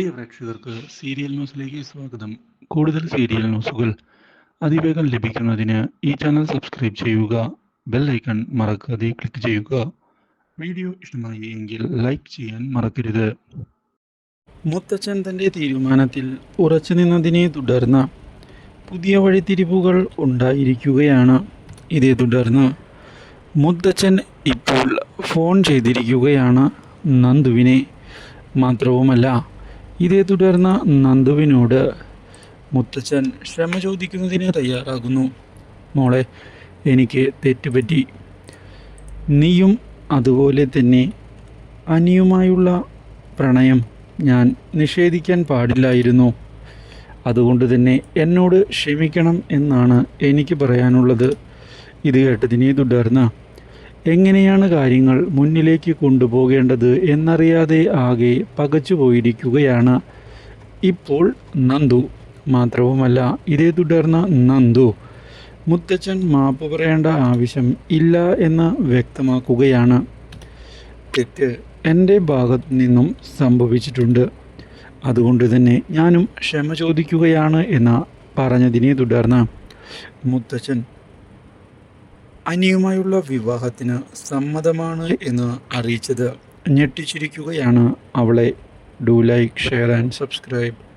പ്രിയ പ്രേക്ഷകർക്ക് സീരിയൽ ന്യൂസിലേക്ക് സ്വാഗതം. കൂടുതൽ സീരിയൽ ന്യൂസുകൾ അതിവേഗം ലഭിക്കുന്നതിന് ഈ ചാനൽ സബ്സ്ക്രൈബ് ചെയ്യുക ബെൽ ഐക്കൺ മറക്കാതെ ക്ലിക്ക് ചെയ്യുക. വീഡിയോ ഇഷ്ടമായി എങ്കിൽ ലൈക്ക് ചെയ്യാൻ മറക്കരുത്. മുത്തച്ഛൻ തന്റെ തീരുമാനത്തിൽ ഉറച്ചു നിന്നതിനെ തുടർന്ന് പുതിയ വഴിത്തിരിവുകൾ ഉണ്ടായിരിക്കുകയാണ്. ഇതേ തുടർന്ന് മുത്തച്ഛൻ ഇപ്പോൾ ഫോൺ ചെയ്തിരിക്കുകയാണ് നന്ദുവിനെ. മാത്രവുമല്ല ഇതേ തുടർന്ന് നന്ദുവിനോട് മുത്തച്ഛൻ ക്ഷമ ചോദിക്കുന്നതിന് തയ്യാറാകുന്നു. മോളെ എനിക്ക് തെറ്റുപറ്റി. നീയും അതുപോലെ തന്നെ അനിയുമായുള്ള പ്രണയം ഞാൻ നിഷേധിക്കാൻ പാടില്ലായിരുന്നു. അതുകൊണ്ട് തന്നെ എന്നോട് ക്ഷമിക്കണം എന്നാണ് എനിക്ക് പറയാനുള്ളത്. ഇത് കേട്ടതിനെ തുടർന്ന് എങ്ങനെയാണ് കാര്യങ്ങൾ മുന്നിലേക്ക് കൊണ്ടുപോകേണ്ടത് എന്നറിയാതെ ആകെ പകച്ചുപോയിരിക്കുകയാണ് ഇപ്പോൾ നന്ദു മാത്രവുമല്ല ഇതേ തുടർന്ന് നന്ദു മുത്തച്ഛൻ മാപ്പ് പറയേണ്ട ആവശ്യം ഇല്ല എന്ന് വ്യക്തമാക്കുകയാണ്. തെറ്റ് എന്റെ ഭാഗത്തു നിന്നും സംഭവിച്ചിട്ടുണ്ട്. അതുകൊണ്ട് തന്നെ ഞാനും ക്ഷമ ചോദിക്കുകയാണ് എന്ന് പറഞ്ഞതിനെ തുടർന്ന് മുത്തച്ഛൻ അനിയുമായുള്ള വിവാഹത്തിന് സമ്മതമാണ് എന്ന് അറിയിച്ചത്. ഞെട്ടിച്ചിരിക്കുകയാണ് അവളെ. Do like share and subscribe